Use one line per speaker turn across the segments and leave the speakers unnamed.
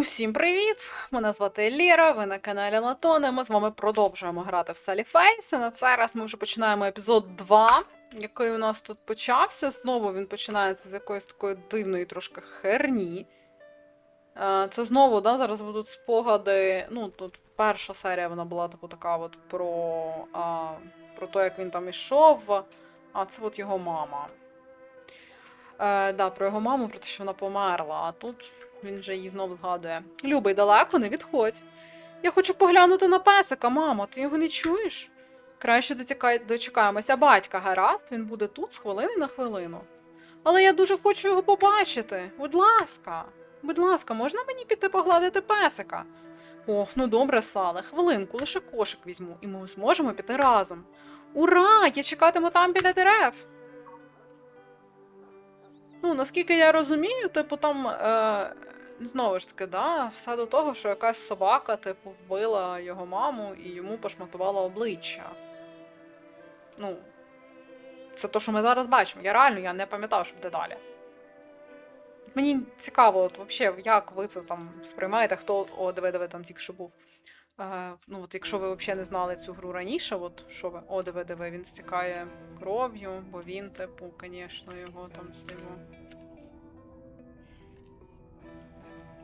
Усім привіт! Мене звати Лєра, ви на каналі Латони. Ми з вами продовжуємо грати в Салі Фейс. І на цей раз ми вже починаємо епізод 2, який у нас тут почався. Знову він починається з якоїсь такої дивної трошки херні. Е, Це знову, да, зараз будуть спогади. Ну, тут перша серія вона була типу, така от про, а, про те, як він там ішов. А це от його мама. Е, да, про його маму, про те, що вона померла, а тут він вже її знов згадує. Любий, далеко не відходь. Я хочу поглянути на песика, мамо, ти його не чуєш? Краще дочекаємося батька, гаразд, він буде тут з хвилини на хвилину. Але я дуже хочу його побачити. Будь ласка, будь ласка, можна мені піти погладити песика? Ох, ну добре, Сале, хвилинку, лише кошик візьму, і ми зможемо піти разом. Ура! Я чекатиму там біля дерев. Ну, наскільки я розумію, типу, там е, знову ж таки, да, все до того, що якась собака, типу, вбила його маму і йому пошматувала обличчя. Ну, це то, що ми зараз бачимо. Я реально я не пам'ятав, що буде далі. Мені цікаво, от, взагалі, як ви це там сприймаєте, хто. О, диви, диви, там тільки що був. Е, ну, от якщо ви взагалі не знали цю гру раніше, от що ви. О, диви, диви, він стікає кров'ю, бо він, типу, звісно, його там зливо.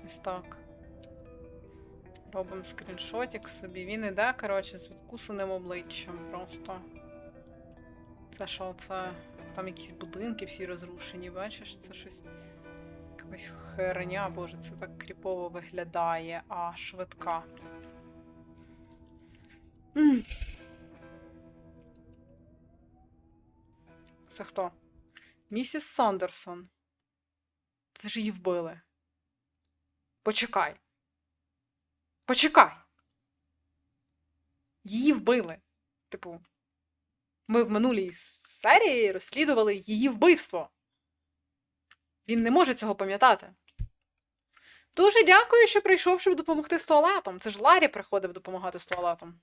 Ось так. Робимо скріншотик собі. Він іде, коротше, з відкусаним обличчям просто. Це що, це. Там якісь будинки всі розрушені, бачиш? Це щось. Якась херня, боже, це так кріпово виглядає, а швидка. Це хто? Місіс Сандерсон. Це ж її вбили. Почекай. Почекай. Її вбили. Типу, ми в минулій серії розслідували її вбивство. Він не може цього пам'ятати. Дуже дякую, що прийшов, щоб допомогти з туалетом. Це ж Ларі приходив допомагати з туалетом.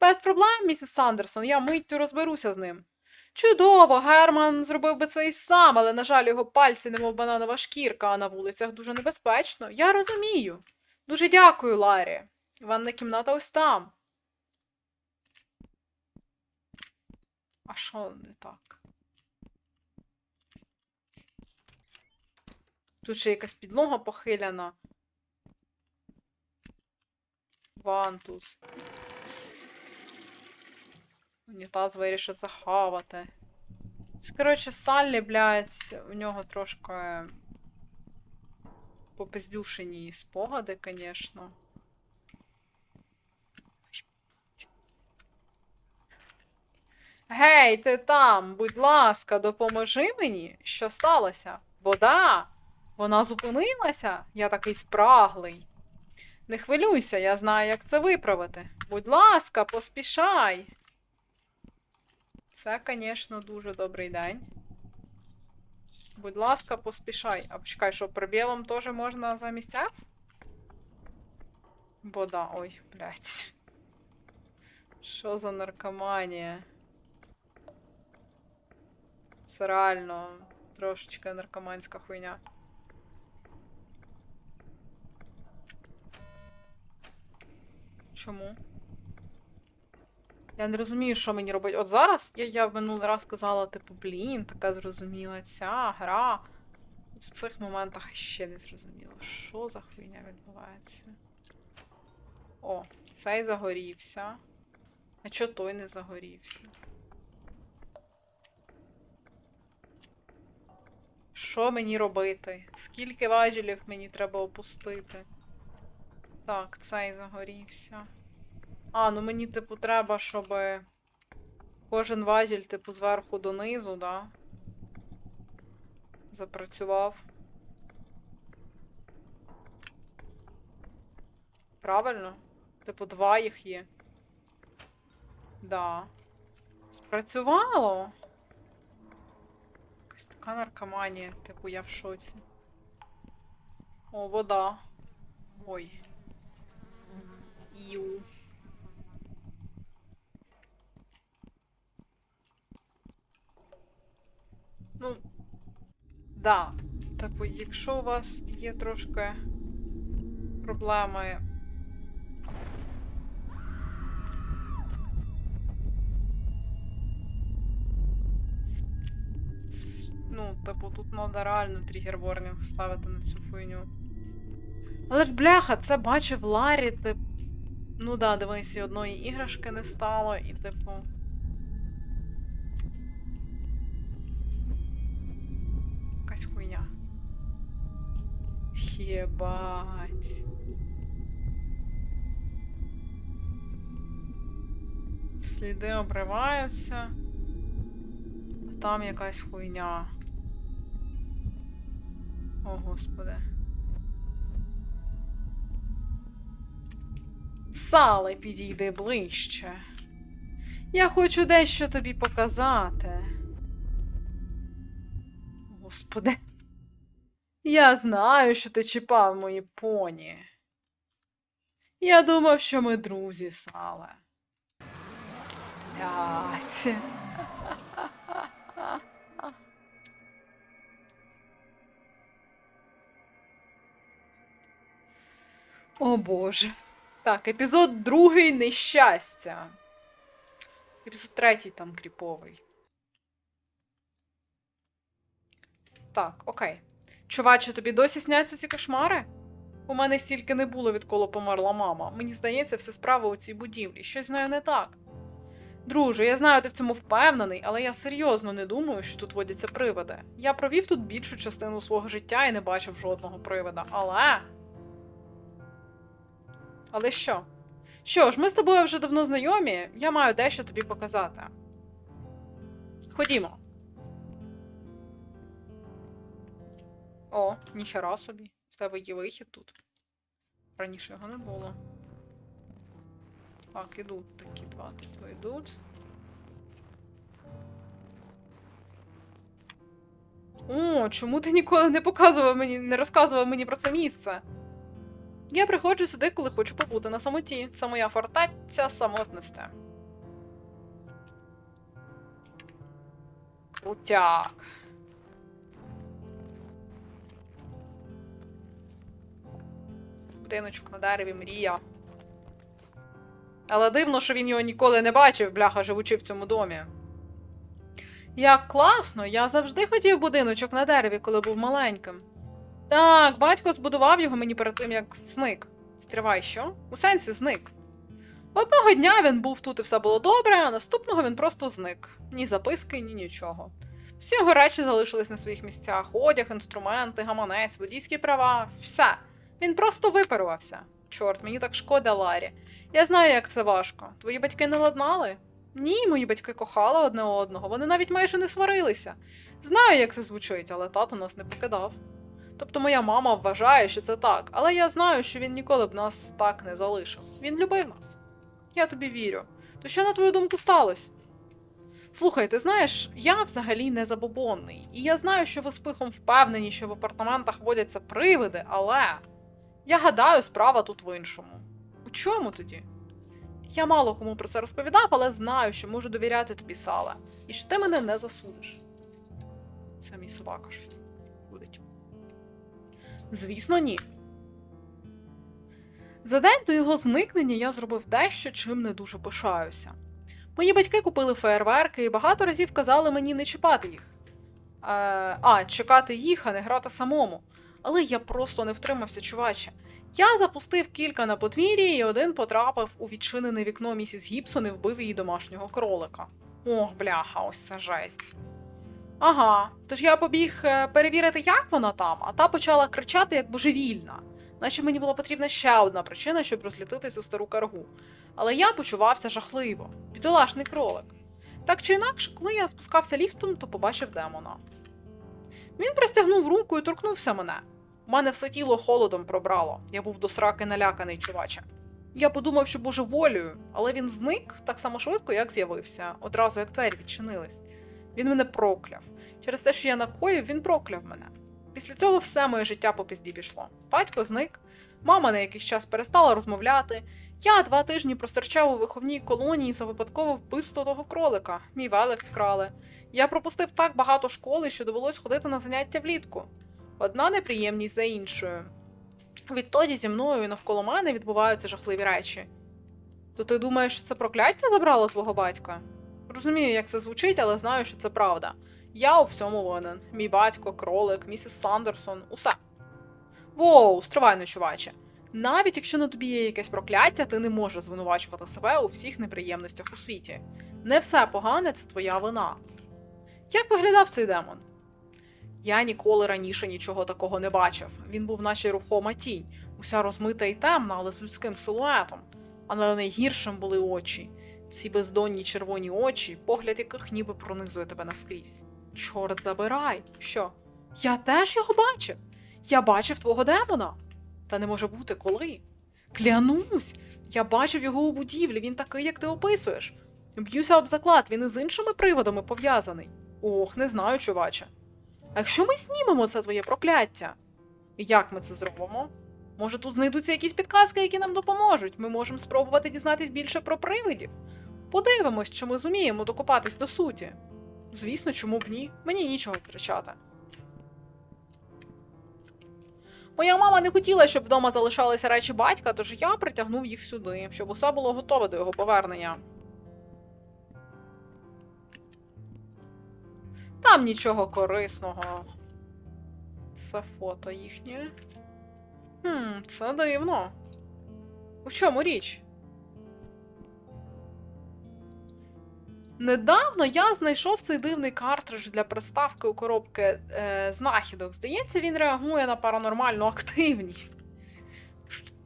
Без проблем, місіс Сандерсон, я миттю розберуся з ним. Чудово, Герман зробив би це і сам, але, на жаль, його пальці, немов бананова шкірка, а на вулицях дуже небезпечно. Я розумію. Дуже дякую, Ларі. Ванна кімната ось там. А що не так? Тут ще якась підлога похиляна. Вантус. Унітаз вирішив захавати. Коротше, Саллі, блядь, у нього трошки попиздюшені спогади, звісно. Гей, ти там, будь ласка, допоможи мені. Що сталося? Вода? Вона зупинилася? Я такий спраглий. Не хвилюйся, я знаю, як це виправити. Будь ласка, поспішай. Це, звісно, дуже добрий день. Будь ласка, поспішай. А почекай, що пробілом теж можна замість F? Вода, ой, блядь. Що за наркоманія? Це реально трошечки наркоманська хуйня. Чому? Я не розумію, що мені робити. От зараз я, я минулий раз казала, типу, блін, така зрозуміла ця гра. От в цих моментах ще не зрозуміло, що за хуйня відбувається. О, цей загорівся. А чого той не загорівся? Що мені робити? Скільки важелів мені треба опустити? Так, цей загорівся. А, ну мені, типу, треба, щоб кожен важіль, типу, зверху донизу, да? Запрацював. Правильно? Типу, два їх є. Да. Спрацювало. Якась така наркоманія, типу, я в шоці. О, вода. Ой. Ю. Ну, да. Типу, якщо у вас є трошки проблеми. Ну, типу, тут треба реально тригер ворнінг ставити на цю хуйню. Але ж бляха, це бачив Ларі, тип. Ну да, дивись, і одної іграшки не стало, і типу. Якась хуйня. Єбать. Сліди обриваються. А там якась хуйня. О, господи. Сале, підійди ближче. Я хочу дещо тобі показати. Господи. Я знаю, що ти чіпав мої поні. Я думав, що ми друзі, Сале. Блядь. О боже. Так, епізод другий нещастя. Епізод третій там кріповий. Так, окей. Чуваче, тобі досі сняться ці кошмари? У мене стільки не було, відколи померла мама. Мені здається, все справа у цій будівлі. Щось з нею не так. Друже, я знаю, ти в цьому впевнений, але я серйозно не думаю, що тут водяться привиди. Я провів тут більшу частину свого життя і не бачив жодного привида. Але. Але що? Що ж, ми з тобою вже давно знайомі, я маю дещо тобі показати. Ходімо. О, ніхера собі. В тебе є вихід тут. Раніше його не було. Так, ідуть такі два, типу йдуть. О, чому ти ніколи не показував мені, не розказував мені про це місце? Я приходжу сюди, коли хочу побути на самоті. Це моя фортеця самотності. Крутяк. Будиночок на дереві, мрія. Але дивно, що він його ніколи не бачив, бляха, живучи в цьому домі. Як класно! Я завжди хотів будиночок на дереві, коли був маленьким. Так, батько збудував його мені перед тим, як зник. Стривай, що? У сенсі зник. Одного дня він був тут і все було добре, а наступного він просто зник. Ні записки, ні нічого. Всі його речі залишились на своїх місцях: одяг, інструменти, гаманець, водійські права, все. Він просто випарувався. Чорт, мені так шкода, Ларі. Я знаю, як це важко. Твої батьки не ладнали? Ні, мої батьки кохали одне одного, вони навіть майже не сварилися. Знаю, як це звучить, але тато нас не покидав. Тобто моя мама вважає, що це так, але я знаю, що він ніколи б нас так не залишив. Він любив нас. Я тобі вірю. То що, на твою думку, сталося? Слухай, ти знаєш, я взагалі не забобонний, і я знаю, що ви з пихом впевнені, що в апартаментах водяться привиди, але я гадаю, справа тут в іншому. У чому тоді? Я мало кому про це розповідав, але знаю, що можу довіряти тобі, Сале, і що ти мене не засудиш. Це мій собака щось ходить. Звісно, ні. За день до його зникнення я зробив дещо, чим не дуже пишаюся. Мої батьки купили феєрверки і багато разів казали мені не чіпати їх. Е, а, чекати їх, а не грати самому. Але я просто не втримався, чуваче. Я запустив кілька на подвір'ї, і один потрапив у відчинене вікно місіс Гібсон і вбив її домашнього кролика. Ох, бляха, ось це жесть. Ага, тож я побіг е, перевірити, як вона там, а та почала кричати як божевільна, наче мені була потрібна ще одна причина, щоб розлітити цю стару каргу. Але я почувався жахливо, бідолашний кролик. Так чи інакше, коли я спускався ліфтом, то побачив демона. Він простягнув руку і торкнувся мене. У мене все тіло холодом пробрало. Я був до сраки наляканий, чуваче. Я подумав, що божеволію, але він зник так само швидко, як з'явився, одразу як двері відчинились. Він мене прокляв. Через те, що я накоїв, він прокляв мене. Після цього все моє життя по пізді пішло. Батько зник, мама на якийсь час перестала розмовляти. Я два тижні простерчав у виховній колонії за випадкове вбивство того кролика. Мій велик вкрали. Я пропустив так багато школи, що довелось ходити на заняття влітку. Одна неприємність за іншою. Відтоді зі мною і навколо мене відбуваються жахливі речі. То ти думаєш, що це прокляття забрало твого батька? Розумію, як це звучить, але знаю, що це правда. Я у всьому винен. Мій батько, кролик, місіс Сандерсон, усе. Воу, стривай, ну, чуваче. Навіть якщо на тобі є якесь прокляття, ти не можеш звинувачувати себе у всіх неприємностях у світі. Не все погане це твоя вина. Як виглядав цей демон? Я ніколи раніше нічого такого не бачив. Він був наче рухома тінь, уся розмита і темна, але з людським силуетом. Але найгіршим були очі. Ці бездонні червоні очі, погляд яких ніби пронизує тебе наскрізь. Чорт забирай! Що? Я теж його бачив. Я бачив твого демона. Та не може бути коли. Клянусь, я бачив його у будівлі, він такий, як ти описуєш. Б'юся об заклад, він із іншими приводами пов'язаний. Ох, не знаю, чуваче. А якщо ми знімемо це твоє прокляття? Як ми це зробимо? Може, тут знайдуться якісь підказки, які нам допоможуть. Ми можемо спробувати дізнатись більше про привидів. Подивимось, чи ми зуміємо докопатись до суті. Звісно, чому б ні? Мені нічого втрачати. Моя мама не хотіла, щоб вдома залишалися речі батька, тож я притягнув їх сюди, щоб усе було готове до його повернення. Там нічого корисного. Це фото їхнє. Хм, це дивно. У чому річ? Недавно я знайшов цей дивний картридж для приставки у коробки е, знахідок. Здається, він реагує на паранормальну активність.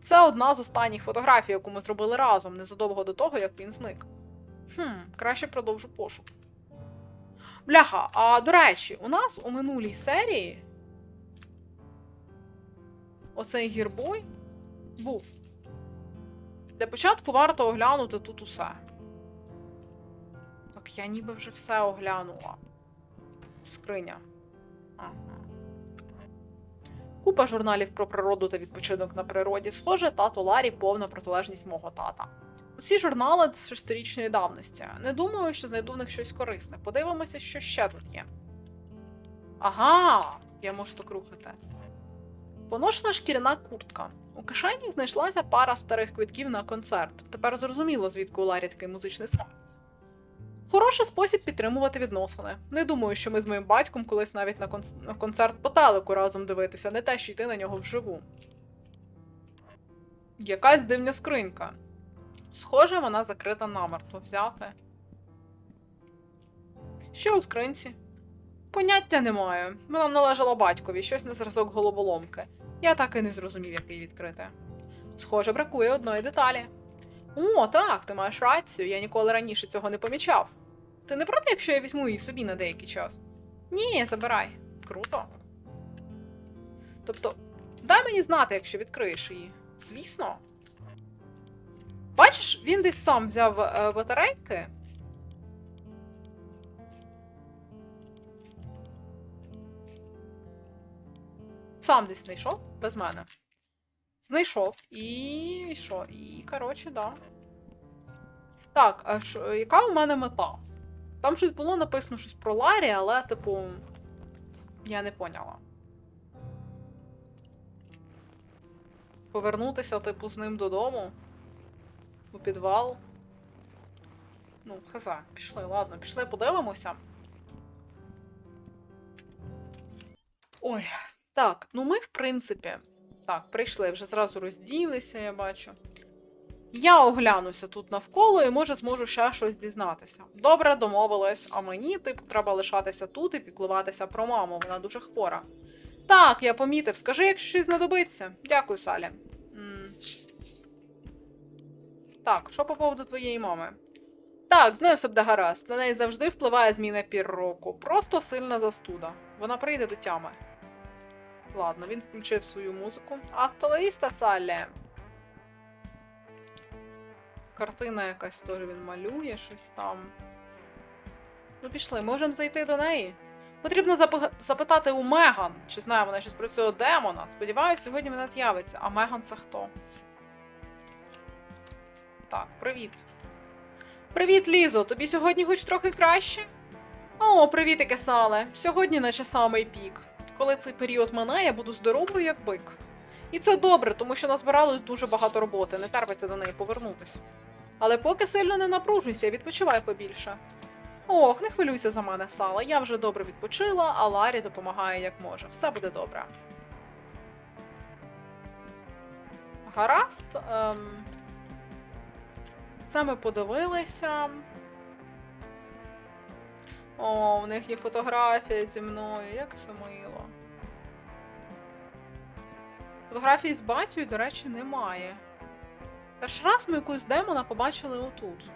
Це одна з останніх фотографій, яку ми зробили разом, незадовго до того, як він зник. Хм, краще продовжу пошук. Бляха, а до речі, у нас у минулій серії оцей гірбой був. Для початку варто оглянути тут усе. Так, я ніби вже все оглянула. Скриня. Ага. Купа журналів про природу та відпочинок на природі. Схоже, тато Ларі повна протилежність мого тата. Усі журнали з шестирічної давності. Не думаю, що знайду в них щось корисне. Подивимося, що ще тут є. Ага, я можу так рухати. Поношена шкіряна куртка. У кишені знайшлася пара старих квитків на концерт. Тепер зрозуміло, звідки у Ларі такий музичний смак. Хороший спосіб підтримувати відносини. Не думаю, що ми з моїм батьком колись навіть на, конц... на концерт по телеку разом дивитися, не те, що йти на нього вживу. Якась дивня скринька. Схоже, вона закрита намертво взяти. Що у скринці? Поняття не маю. Вона належала батькові, щось на зразок головоломки. Я так і не зрозумів, як її відкрити. Схоже, бракує одної деталі. О, так, ти маєш рацію, я ніколи раніше цього не помічав. Ти не проти, якщо я візьму її собі на деякий час? Ні, забирай. Круто. Тобто, дай мені знати, якщо відкриєш її. Звісно. Бачиш, він десь сам взяв е, батарейки. Сам десь знайшов без мене. Знайшов. І що? І, коротше, да. Так, а що, яка у мене мета? Там щось було написано щось про Ларі, але, типу, я не поняла. Повернутися, типу, з ним додому. У підвал. Ну, хаза, пішли, ладно, пішли, подивимося. Ой, так, ну ми, в принципі, так, прийшли, вже зразу розділися, я бачу. Я оглянуся тут навколо і може зможу ще щось дізнатися. Добре, домовилась, а мені, типу, треба лишатися тут і піклуватися про маму, вона дуже хвора. Так, я помітив, скажи, якщо щось знадобиться. Дякую, Салі. Так, що по поводу твоєї мами? Так, з нею все буде гаразд. На неї завжди впливає зміна пір року. Просто сильна застуда. Вона прийде до тями. Ладно, він включив свою музику. Асталаїста Саллі. Картина якась теж він малює щось там. Ну, пішли, можемо зайти до неї. Потрібно запи- запитати у Меган, чи знає вона щось про цього демона. Сподіваюсь, сьогодні вона з'явиться. А Меган це хто? Так, привіт. Привіт, Лізо. Тобі сьогодні хоч трохи краще? О, привіт, Сале. Сьогодні наче самий пік. Коли цей період минає, я буду здоровою, як бик. І це добре, тому що назбиралось дуже багато роботи, не терпиться до неї повернутись. Але поки сильно не напружуйся, відпочивай побільше. Ох, не хвилюйся за мене, Сала. Я вже добре відпочила, а Ларі допомагає як може. Все буде добре. Гаразд. Ем... Це ми подивилися. О, в них є фотографія зі мною. Як це мило. Фотографії з батькою, до речі, немає. Перший раз ми якусь демона побачили отут.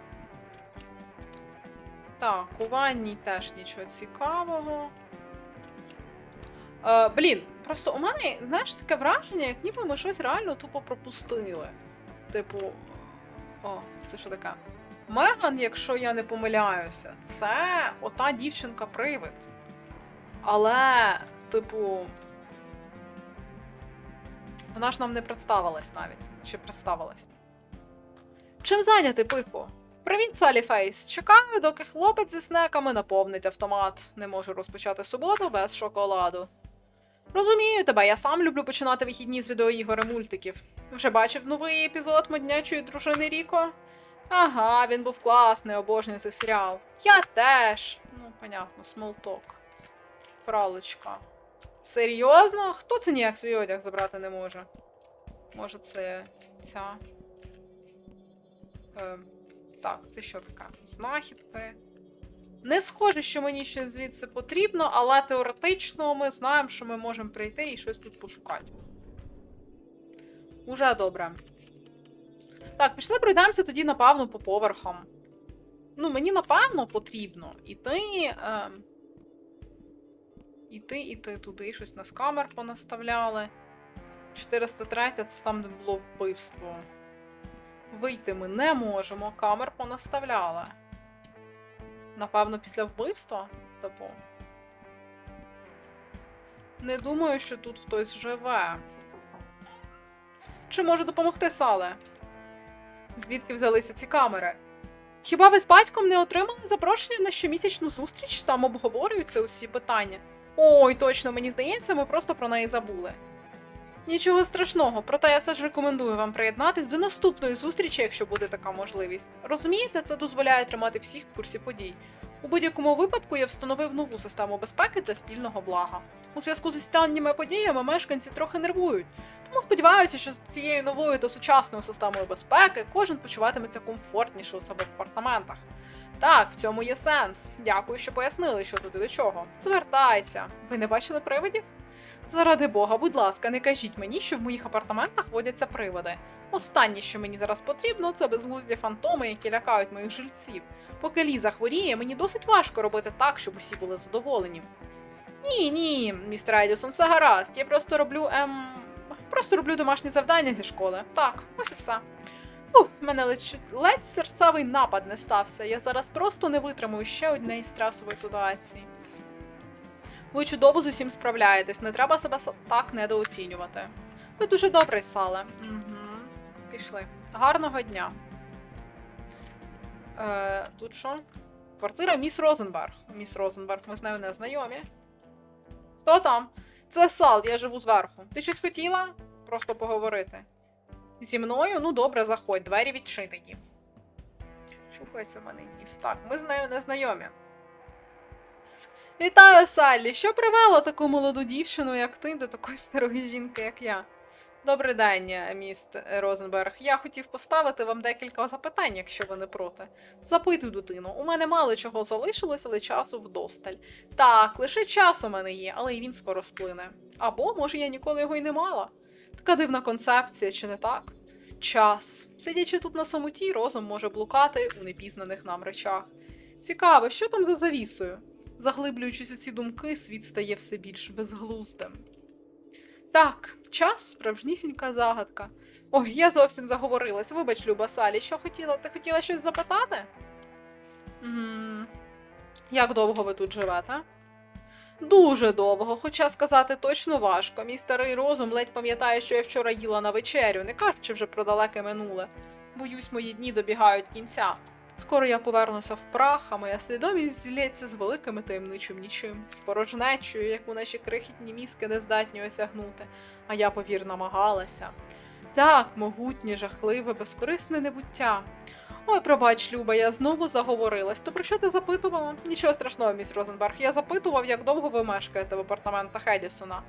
Так, у ванні теж нічого цікавого. Е, блін, просто у мене, знаєш, таке враження, як ніби ми щось реально тупо пропустили. Типу. О, це що таке? Меган, якщо я не помиляюся, це ота дівчинка-привид. Але, типу. Вона ж нам не представилась навіть. Чи представилась? Чим зайняти, пику? Привіт, Салі Фейс. Чекаю, доки хлопець зі снеками наповнить автомат. Не можу розпочати суботу без шоколаду. Розумію тебе, я сам люблю починати вихідні з відеоігор і мультиків. Вже бачив новий епізод моднячої дружини Ріко? Ага, він був класний, обожнюю цей серіал. Я теж. Ну, понятно, смолток. Пралочка. Серйозно? Хто це ніяк свій одяг забрати не може? Може, це ця. Ем, так, це що таке? Знахідки. Не схоже, що мені щось звідси потрібно, але теоретично ми знаємо, що ми можемо прийти і щось тут пошукати. Уже добре. Так, пішли пройдемося тоді, напевно, по поверхам. Ну, мені, напевно, потрібно іти. Е, іти, іти туди, щось на камер понаставляли. 403 це там, де було вбивство. Вийти ми не можемо, камер понаставляли. Напевно, після вбивства? Типу. Не думаю, що тут хтось живе. Чи може допомогти Сале? Звідки взялися ці камери? Хіба ви з батьком не отримали запрошення на щомісячну зустріч? Там обговорюються усі питання. Ой, точно, мені здається, ми просто про неї забули. Нічого страшного, проте я все ж рекомендую вам приєднатись до наступної зустрічі, якщо буде така можливість. Розумієте, це дозволяє тримати всіх в курсі подій. У будь-якому випадку я встановив нову систему безпеки для спільного блага. У зв'язку з останніми подіями мешканці трохи нервують, тому сподіваюся, що з цією новою та сучасною системою безпеки кожен почуватиметься комфортніше у себе в апартаментах. Так, в цьому є сенс. Дякую, що пояснили, що тут і до чого. Звертайся. Ви не бачили привидів? Заради Бога, будь ласка, не кажіть мені, що в моїх апартаментах водяться привиди. Останнє, що мені зараз потрібно, це безглузді фантоми, які лякають моїх жильців. Поки Ліза хворіє, мені досить важко робити так, щоб усі були задоволені. Ні, ні, містер Едісон, все гаразд. Я просто роблю ем. Просто роблю домашні завдання зі школи. Так, ось і все. Фух, в мене ледь, ледь серцевий напад не стався. Я зараз просто не витримую ще однієї стресової ситуації. Ви чудово з усім справляєтесь, не треба себе так недооцінювати. Ви дуже добрий, Сале. Угу. Пішли. Гарного дня. Е, тут що? Квартира міс Розенберг. Міс Розенберг, ми з нею не знайомі. Хто там? Це Сал, я живу зверху. Ти щось хотіла? Просто поговорити. Зі мною? Ну добре, заходь, двері відчинені. Чухається в мене ніс. Так, ми з нею не знайомі. Вітаю, Саллі! Що привело таку молоду дівчину, як ти, до такої старої жінки, як я? Добрий день, міст Розенберг. Я хотів поставити вам декілька запитань, якщо ви не проти. Запитуй, дитину. У мене мало чого залишилось, але часу вдосталь. Так, лише час у мене є, але і він скоро сплине. Або, може, я ніколи його й не мала. Така дивна концепція, чи не так? Час. Сидячи тут на самоті, розум може блукати у непізнаних нам речах. Цікаво, що там за завісою? Заглиблюючись у ці думки, світ стає все більш безглуздим. Так, час справжнісінька загадка. Ой, я зовсім заговорилась. Вибач, Люба Салі, що хотіла? Ти хотіла щось запитати? м Як довго ви тут живете? Дуже довго, хоча сказати точно важко. Мій старий розум ледь пам'ятає, що я вчора їла на вечерю, не кажучи вже про далеке минуле. Боюсь, мої дні добігають кінця. Скоро я повернуся в прах, а моя свідомість зілється з великим і таємничим нічим, з порожнечою, яку наші крихітні мізки не здатні осягнути, а я повір намагалася. Так, могутнє, жахливе, безкорисне небуття. Ой, пробач, Люба, я знову заговорилась. То про що ти запитувала? Нічого страшного, міс Розенберг. Я запитував, як довго ви мешкаєте в апартаментах Едісона.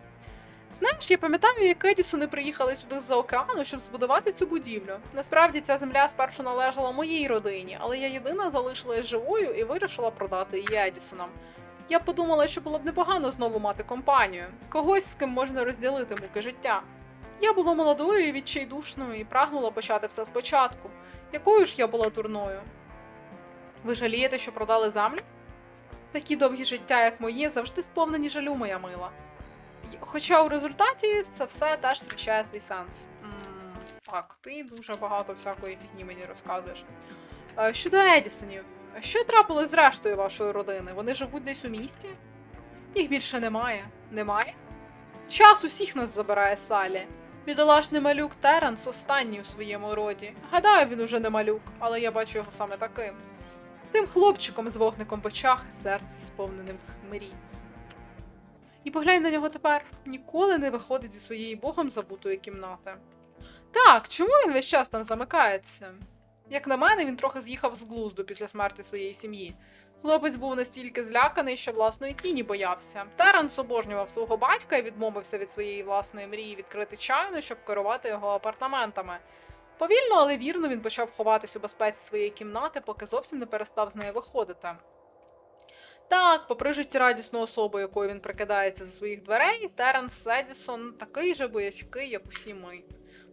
Знаєш, я пам'ятаю, як Едісони приїхали сюди з-за океану, щоб збудувати цю будівлю. Насправді ця земля спершу належала моїй родині, але я єдина залишилась живою і вирішила продати її Едісонам. Я подумала, що було б непогано знову мати компанію, когось, з ким можна розділити муки життя. Я була молодою і відчайдушною і прагнула почати все спочатку. Якою ж я була дурною? Ви жалієте, що продали землю? Такі довгі життя, як моє, завжди сповнені жалю, моя мила. Хоча у результаті це все теж зустрічає свій сенс. Так, ти дуже багато всякої фігні мені розказуєш. Е, Щодо Едісонів, що трапилось з рештою вашої родини? Вони живуть десь у місті? Їх більше немає. Немає? Час усіх нас забирає Салі. Бідолашний малюк Теренс останній у своєму роді. Гадаю, він уже не малюк, але я бачу його саме таким. Тим хлопчиком з вогником в очах серце сповненим хмирі. І поглянь на нього тепер ніколи не виходить зі своєї богом забутої кімнати. Так, чому він весь час там замикається? Як на мене, він трохи з'їхав з глузду після смерті своєї сім'ї. Хлопець був настільки зляканий, що власної тіні боявся. Теренс обожнював свого батька і відмовився від своєї власної мрії відкрити чайну, щоб керувати його апартаментами. Повільно, але вірно він почав ховатись у безпеці своєї кімнати, поки зовсім не перестав з неї виходити. Так, попри життєрадісну особу, якою він прикидається за своїх дверей, Теренс Едісон такий же боязький, як усі ми,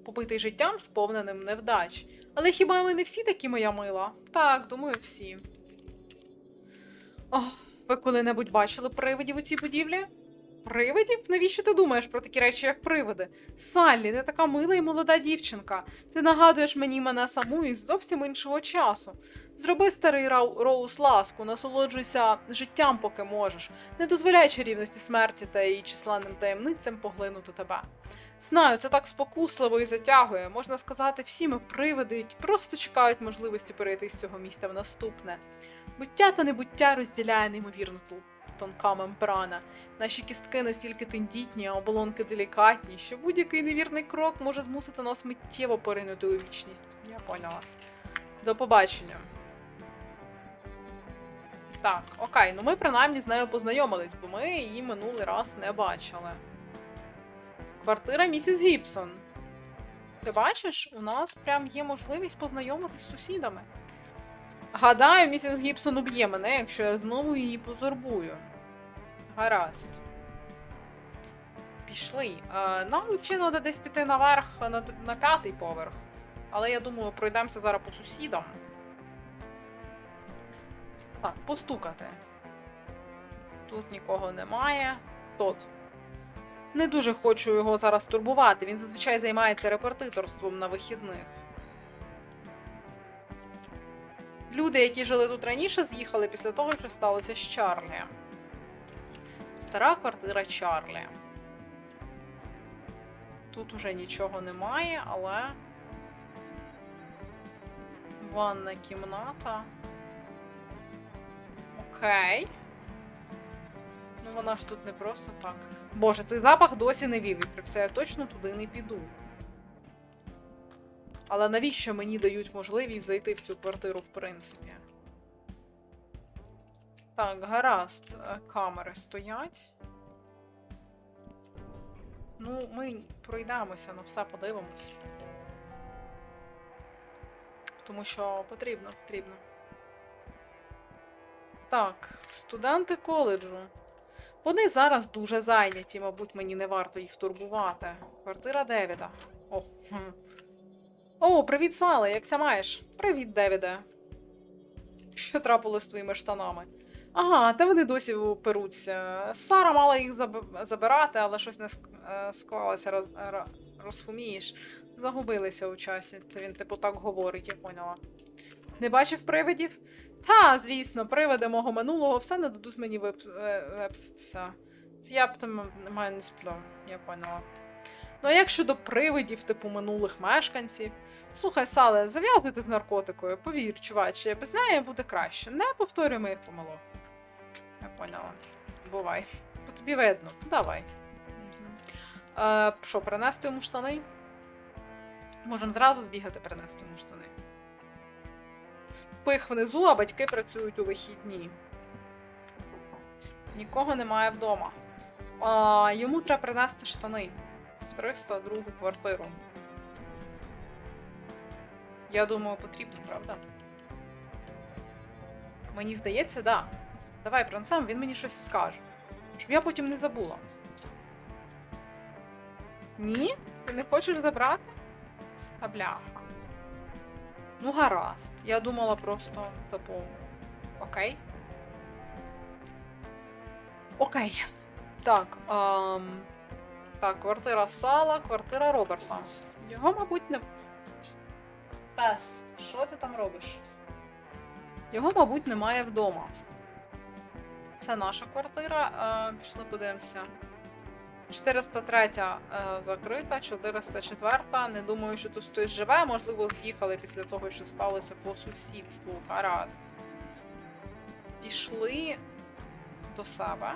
побитий життям, сповненим невдач. Але хіба ми не всі такі, моя мила? Так, думаю, всі. Ох, ви коли-небудь бачили привидів у цій будівлі? Привидів? Навіщо ти думаєш про такі речі, як привиди? Саллі, ти така мила і молода дівчинка. Ти нагадуєш мені мене саму із зовсім іншого часу. Зроби старий Роуз ласку, насолоджуйся життям, поки можеш. Не дозволяй чарівності смерті та її численним таємницям поглинути тебе. Знаю, це так спокусливо і затягує. Можна сказати, всі ми привиди, які просто чекають можливості перейти з цього місця в наступне. Буття та небуття розділяє неймовірно тл- тонка мембрана. Наші кістки настільки тендітні, а оболонки делікатні, що будь-який невірний крок може змусити нас миттєво поринути у вічність. Я поняла. До побачення. Так, окей, ну ми принаймні з нею познайомились, бо ми її минулий раз не бачили. Квартира місіс Гібсон. Ти бачиш, у нас прям є можливість познайомитись з сусідами. Гадаю, місіс Гібсон уб'є мене, якщо я знову її позорбую. Гаразд. Пішли. Е, нам взагалі десь піти наверх на, на п'ятий поверх. Але я думаю, пройдемося зараз по сусідам. Так, постукати. Тут нікого немає. Тут. Не дуже хочу його зараз турбувати. Він зазвичай займається репетиторством на вихідних. Люди, які жили тут раніше, з'їхали після того, що сталося з Чарлі. Стара квартира Чарлі. Тут уже нічого немає, але. Ванна кімната. Окей. Ну, вона ж тут не просто так. Боже, цей запах досі не вивікрився, я точно туди не піду. Але навіщо мені дають можливість зайти в цю квартиру, в принципі? Так, гаразд, е, камери стоять. Ну, ми пройдемося, на все подивимось. Тому що потрібно, потрібно. Так, студенти коледжу. Вони зараз дуже зайняті, мабуть, мені не варто їх турбувати. Квартира Девіда. О. О, привіт, Сале, як ся маєш? Привіт, Девіде. Що трапилось з твоїми штанами? Ага, та вони досі перуться. Сара мала їх забирати, але щось не е, склалося, роз, розумієш. Загубилися у часі. Це він, типу, так говорить, я поняла. Не бачив привидів? Та, звісно, привиди мого минулого все не дадуть мені вип... е, вепситися. Я б там маю не сплю, я поняла. Ну а як щодо привидів, типу минулих мешканців? Слухай, Сале, зав'язуйте з наркотикою, повір, чуваче, без неї буде краще. Не повторюй моїх помилок. Я поняла. Бувай. По тобі видно. Давай. Е, що, принести йому штани? Можемо зразу збігати принести йому штани. Пих внизу, а батьки працюють у вихідні. Нікого немає вдома. А, йому треба принести штани в 302 квартиру. Я думаю, потрібно, правда? Мені здається, да. Давай принесемо, він мені щось скаже. Щоб я потім не забула. Ні? Ти не хочеш забрати? Та бляха. Ну, гаразд. Я думала просто, типу, окей. Окей. Так. Ем... Так, квартира Сала, квартира Роберта. Його, мабуть, не. Пес, що ти там робиш? Його, мабуть, немає вдома. Це наша квартира. Е, пішли подивимося. 403 е, закрита, 404. Не думаю, що тут хтось живе. Можливо, з'їхали після того, що сталося по сусідству. Гаразд. Пішли до себе.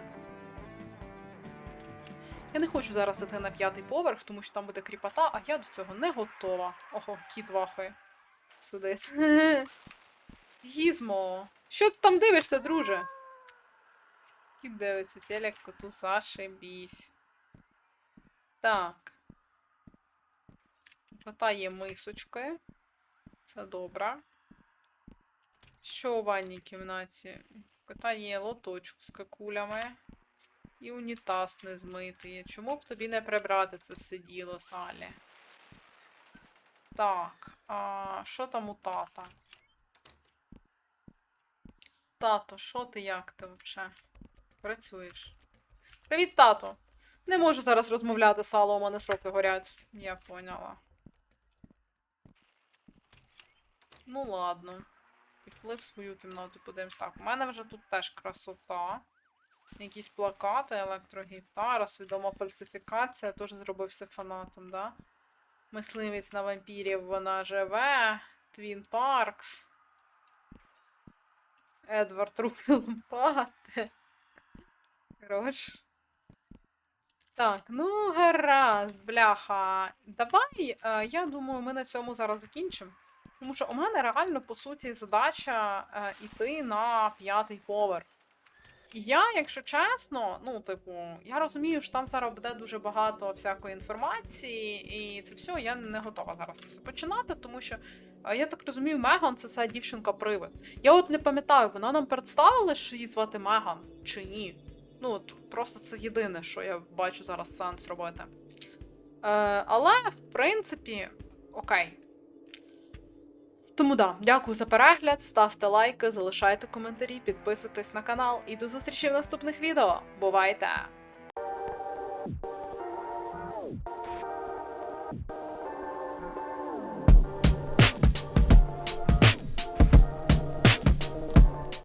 Я не хочу зараз іти на п'ятий поверх, тому що там буде кріпота, а я до цього не готова. Ого, кіт вахає. Сидить. Гізмо. Що ти там дивишся, друже? Кіт дивиться, телек коту зашибісь. Так. Кота є мисочки. Це добре. Що у ванній кімнаті? Кота є лоточок з какулями. І унітаз не змитий. Чому б тобі не прибрати це все діло, Салі? Так, а що там у тата? Тато, що ти, як ти взагалі? Працюєш? Привіт, тато! Не можу зараз розмовляти, сало, у мене сроки горять. Я поняла. Ну, ладно. Пішли в свою кімнату, подивимось. Так, у мене вже тут теж красота. Якісь плакати, електрогітара, свідома фальсифікація. Теж зробився фанатом, да? Мисливець на вампірів вона живе. Твін Паркс. Едвард Руки Лампати. Хорош. Так, ну гаразд, бляха. Давай, е, я думаю, ми на цьому зараз закінчимо. Тому що у мене реально, по суті, задача е, іти на п'ятий поверх. І я, якщо чесно, ну, типу, я розумію, що там зараз буде дуже багато всякої інформації, і це все, я не готова зараз все починати, тому що е, я так розумію, Меган це ця дівчинка-привид. Я от не пам'ятаю, вона нам представила, що її звати Меган, чи ні. Ну, от просто це єдине, що я бачу зараз сенс робити. Е, але, в принципі, окей. Тому да, дякую за перегляд, ставте лайки, залишайте коментарі, підписуйтесь на канал і до зустрічі в наступних відео. Бувайте!